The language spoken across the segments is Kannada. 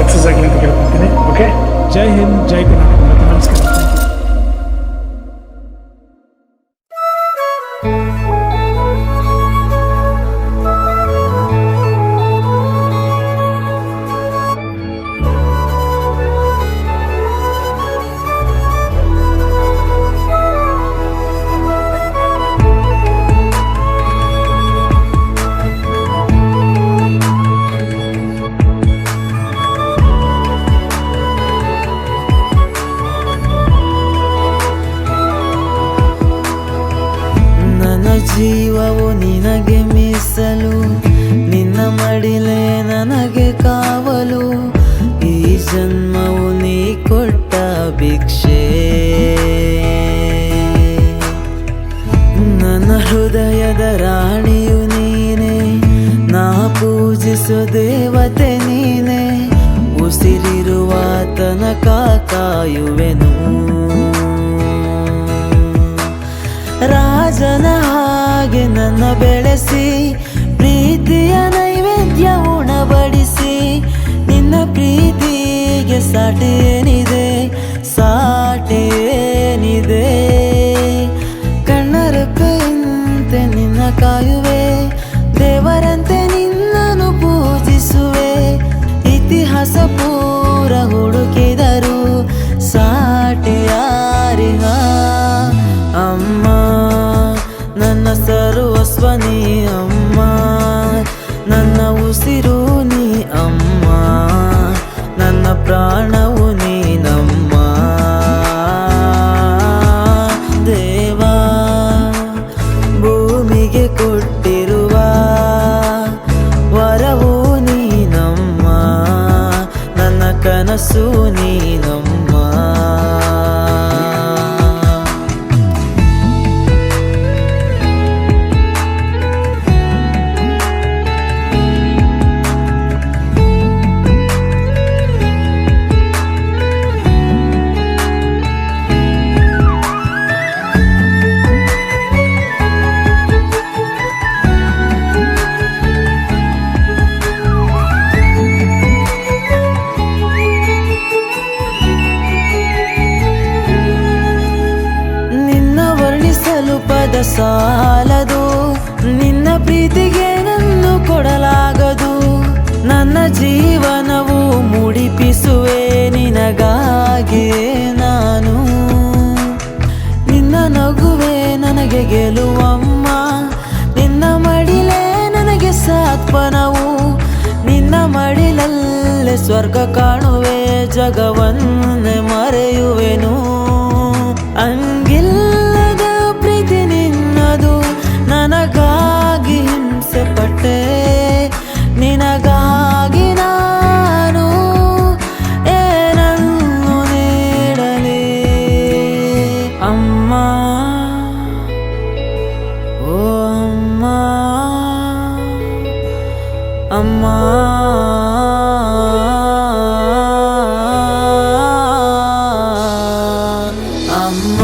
सक्सेस अगले ओके जय हिंद जय कर्नाटक ಜೀವವು ನಿನಗೆ ಮೀಸಲು, ನಿನ್ನ ಮಡಿಲೆ ನನಗೆ ಕಾವಲು. ಈ ಜನ್ಮವು ನೀ ಕೊಟ್ಟ ಭಿಕ್ಷೆ. ನನ್ನ ಹೃದಯದ ರಾಣಿಯು ನೀನೆ, ನಾ ಪೂಜಿಸೋ ದೇವತೆ ನೀನೆ. ಉಸಿರಿರುವ ತನಕ ಕಾಯುವೆನು. ಹಾಗೆ ಬೆಳೆಸಿ ಪ್ರೀತಿಯ ನೈವೇದ್ಯ ಉಣಬಡಿಸಿ ನಿನ್ನ ಪ್ರೀತಿಗೆ ಸಾಟಿ soon. ಸಾಲದು, ನಿನ್ನ ಪ್ರೀತಿಗೆ ನನ್ನು ಕೊಡಲಾಗದು. ನನ್ನ ಜೀವನವು ಮುಡಿಪಿಸುವೆ ನಿನಗಾಗಿ ನಾನು. ನಿನ್ನ ನಗುವೆ ನನಗೆ ಗೆಲುವಮ್ಮ. ನಿನ್ನ ಮಡಿಲೇ ನನಗೆ ಸಾತ್ಪನವು ನಿನ್ನ ಮಡಿಲಲ್ಲೇ ಸ್ವರ್ಗ ಕಾಣುವೆ, ಜಗವನ್ನೇ ಮರೆಯುವೆನು. ಅಂಗಿಲ್ಲದ ಅಮ್ಮ ಅಮ್ಮ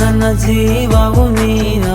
ನನ್ನ ಜೀವವು ನೀನು